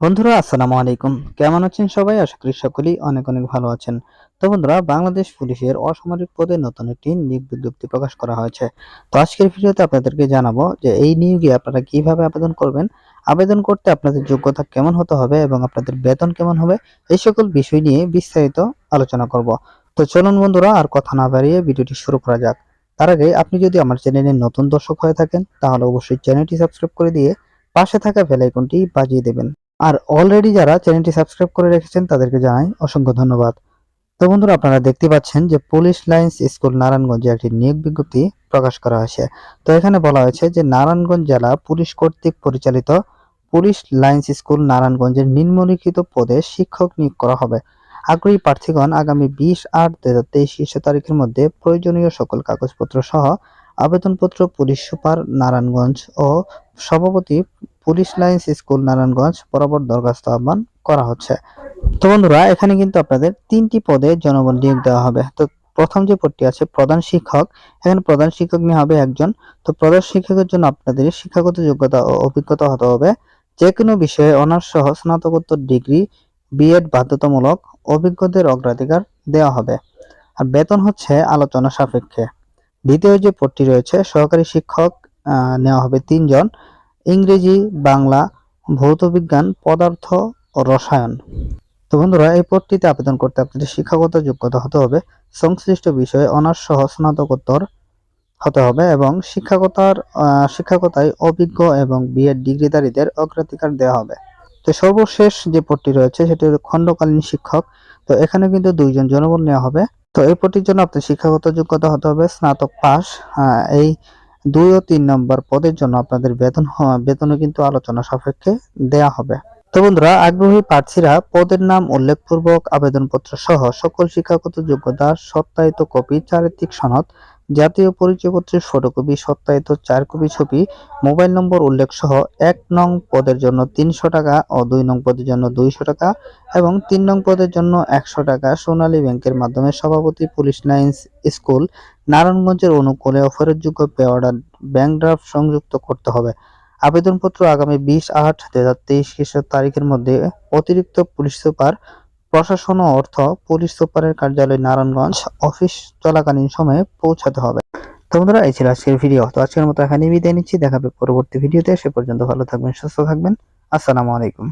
বন্ধুরা, আসসালামু আলাইকুম। কেমন আছেন সবাই? আশা করি সকলেই অনেক অনেক ভালো আছেন। তো বন্ধুরা, বাংলাদেশ পুলিশের অসামরিক পদে নতুন একটি নিয়োগ বিজ্ঞপ্তি প্রকাশ করা হয়েছে। তো আজকের ভিডিওতে আপনাদেরকে জানাব যে এই নিয়োগে আপনারা কীভাবে আবেদন করবেন, আবেদন করতে আপনাদের যোগ্যতা কেমন হতে হবে এবং আপনাদের বেতন কেমন হবে, এই সকল বিষয় নিয়ে বিস্তারিত আলোচনা করব। তো চলুন বন্ধুরা, আর কথা না বাড়িয়ে ভিডিওটি শুরু করা যাক। তার আগে আপনি যদি আমার চ্যানেলের নতুন দর্শক হয়ে থাকেন, তাহলে অবশ্যই চ্যানেলটি সাবস্ক্রাইব করে দিয়ে পাশে থাকা বেল বাজিয়ে দেবেন। আর অলরেডি যারা চ্যানেলটি সাবস্ক্রাইব করে রেখেছেন, তাদেরকে জানাই অসংখ্য ধন্যবাদ। তো বন্ধুরা, আপনারা দেখতে পাচ্ছেন যে পুলিশ লাইন্স স্কুল নারায়ণগঞ্জে একটি নিয়োগ বিজ্ঞপ্তি প্রকাশ করা হয়েছে। তো এখানে বলা হয়েছে যে নারায়ণগঞ্জ জেলা পুলিশ কর্তৃক পরিচালিত পুলিশ লাইন্স স্কুল নারায়ণগঞ্জের নিম্নলিখিত পদে শিক্ষক নিয়োগ করা হবে। আগ্রহী প্রার্থীগণ আগামী বিশ আট দু হাজার তেইশ তারিখের মধ্যে প্রয়োজনীয় সকল কাগজপত্র সহ আবেদনপত্র পুলিশ সুপার নারায়ণগঞ্জ ও সভাপতি পুলিশ লাইন্স স্কুল নারায়ণগঞ্জ বরাবর দরখাস্ত আহ্বান করা হচ্ছে। তো বন্ধুরা, এখানে কিন্তু আপনাদের তিনটি পদে জনবল নিয়োগ দেওয়া হবে। তো প্রথম যে পদটি আছে, প্রধান শিক্ষক, এখানে প্রধান শিক্ষক নিয়ে হবে একজন। তো প্রধান শিক্ষকের জন্য আপনাদের শিক্ষাগত যোগ্যতা ও অভিজ্ঞতা হতে হবে। যে কোনো বিষয়ে অনার্স সহ স্নাতকোত্তর ডিগ্রি, বিএড বাধ্যতামূলক, অভিজ্ঞদের অগ্রাধিকার দেওয়া হবে। আর বেতন হচ্ছে আলোচনা সাপেক্ষে। দ্বিতীয় যে পদটি রয়েছে, সহকারী শিক্ষক নেওয়া হবে তিনজন। ইংরেজি বাংলা ভৌত বিজ্ঞান পদার্থ ও রসায়ন। তো বন্ধুরা এই পদটিতে আবেদন করতে আপনাদের শিক্ষাগত যোগ্যতা হতে হবে সংশ্লিষ্ট বিষয়ে অনার্স সহ স্নাতকোত্তর হতে হবে এবং শিক্ষকতার আহ, শিক্ষকতায় অভিজ্ঞ এবং বিএড ডিগ্রিধারীদের অগ্রাধিকার দেওয়া হবে। তো সর্বশেষ যে পদটি রয়েছে সেটি হলো খণ্ডকালীন শিক্ষক। তো এখানে কিন্তু দুইজন জনবল নেওয়া হবে। তো এই পদটির জন্য আপনার শিক্ষাগত যোগ্যতা হতে হবে স্নাতক পাস এই দুই ও তিন নম্বর পদের জন্য আপনাদের বেতন হ- বেতনও কিন্তু আলোচনা সাপেক্ষে দেয়া হবে। তো বন্ধুরা, আগ্রহী প্রার্থীরা পদের নাম উল্লেখপূর্বক আবেদনপত্র সহ সকল শিক্ষাগত যোগ্যতার সত্যায়িত কপি, চারিত্রিক সনদ, জাতীয় পরিচয়পত্রের ফটোকপি, সত্যায়িত চার কপি ছবি, মোবাইল নম্বর উল্লেখ সহ এক নং পদের জন্য তিনশো টাকা ও দুই নং পদের জন্য দুইশো টাকা এবং তিন নং পদের জন্য একশো টাকা সোনালী ব্যাংকের মাধ্যমে সভাপতি পুলিশ লাইন্স স্কুল, নারায়ণগঞ্জের অনুকূলে অফারেরযোগ্য পে অর্ডার ব্যাংক ড্রাফট সংযুক্ত করতে হবে। আবেদনপত্র আগামী বিশ আট দুই হাজার তেইশ খ্রিস্টাব্দ তারিখের মধ্যে অতিরিক্ত পুলিশ সুপার, প্রশাসন ও অর্থ পুলিশ সুপারের কার্যালয় নারায়ণগঞ্জ অফিস চলাকালীন সময়ে পৌঁছাতে হবে। তো বন্ধুরা, এই ছিল আজকের ভিডিও। তো আজকের মতো এখানে বিদায় নিচ্ছি। দেখাবে পরবর্তী ভিডিওতে। সে পর্যন্ত ভালো থাকবেন, সুস্থ থাকবেন। আসসালামু আলাইকুম।